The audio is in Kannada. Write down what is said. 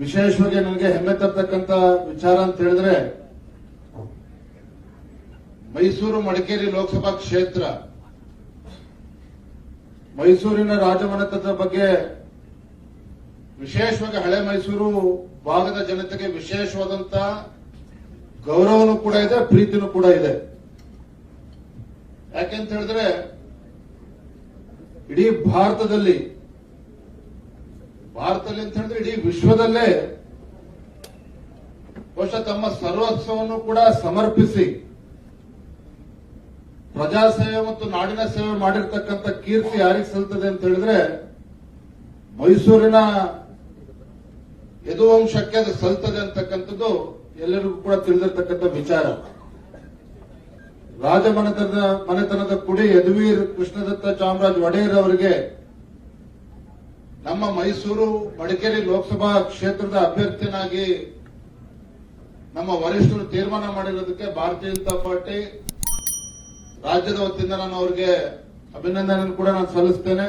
ವಿಶೇಷವಾಗಿ ನನಗೆ ಹೆಮ್ಮೆ ತರ್ತಕ್ಕಂತ ವಿಚಾರ ಅಂತ ಹೇಳಿದ್ರೆ, ಮೈಸೂರು ಮಡಿಕೇರಿ ಲೋಕಸಭಾ ಕ್ಷೇತ್ರ, ಮೈಸೂರಿನ ರಾಜಮನೆತನದ ಬಗ್ಗೆ ವಿಶೇಷವಾಗಿ ಹಳೆ ಮೈಸೂರು ಭಾಗದ ಜನತೆಗೆ ವಿಶೇಷವಾದಂತ ಗೌರವನೂ ಕೂಡ ಇದೆ, ಪ್ರೀತಿನೂ ಕೂಡ ಇದೆ. ಯಾಕೆಂತ ಹೇಳಿದ್ರೆ, ಇಡೀ ಭಾರತದಲ್ಲಿ ಭಾರತದಲ್ಲಿ ಅಂತ ಹೇಳಿದ್ರೆ ಇಡೀ ವಿಶ್ವದಲ್ಲೇ ಬಹುಶಃ ತಮ್ಮ ಸರ್ವಸ್ವವನ್ನು ಕೂಡ ಸಮರ್ಪಿಸಿ ಪ್ರಜಾ ಸೇವೆ ಮತ್ತು ನಾಡಿನ ಸೇವೆ ಮಾಡಿರ್ತಕ್ಕಂಥ ಕೀರ್ತಿ ಯಾರಿಗೆ ಸಲ್ತದೆ ಅಂತ ಹೇಳಿದ್ರೆ ಮೈಸೂರಿನ ಯದುವಂಶಕ್ಕೆ ಅದು ಸಲ್ತದೆ ಅಂತಕ್ಕಂಥದ್ದು ಎಲ್ಲರಿಗೂ ಕೂಡ ತಿಳಿದಿರ್ತಕ್ಕಂಥ ವಿಚಾರ. ರಾಜಮನೆತನದ ಮನೆತನದ ಕುಡಿ ಯದುವೀರ್ ಕೃಷ್ಣದತ್ತ ಚಾಮರಾಜ್ ಒಡೆಯರ್ ಅವರಿಗೆ ನಮ್ಮ ಮೈಸೂರು ಮಡಿಕೇರಿ ಲೋಕಸಭಾ ಕ್ಷೇತ್ರದ ಅಭ್ಯರ್ಥಿನಾಗಿ ನಮ್ಮ ವರಿಷ್ಠರು ತೀರ್ಮಾನ ಮಾಡಿರೋದಕ್ಕೆ ಭಾರತೀಯ ಜನತಾ ಪಾರ್ಟಿ ರಾಜ್ಯದ ವತಿಯಿಂದ ನಾನು ಅವರಿಗೆ ಅಭಿನಂದನೆ ಕೂಡ ನಾನು ಸಲ್ಲಿಸ್ತೇನೆ.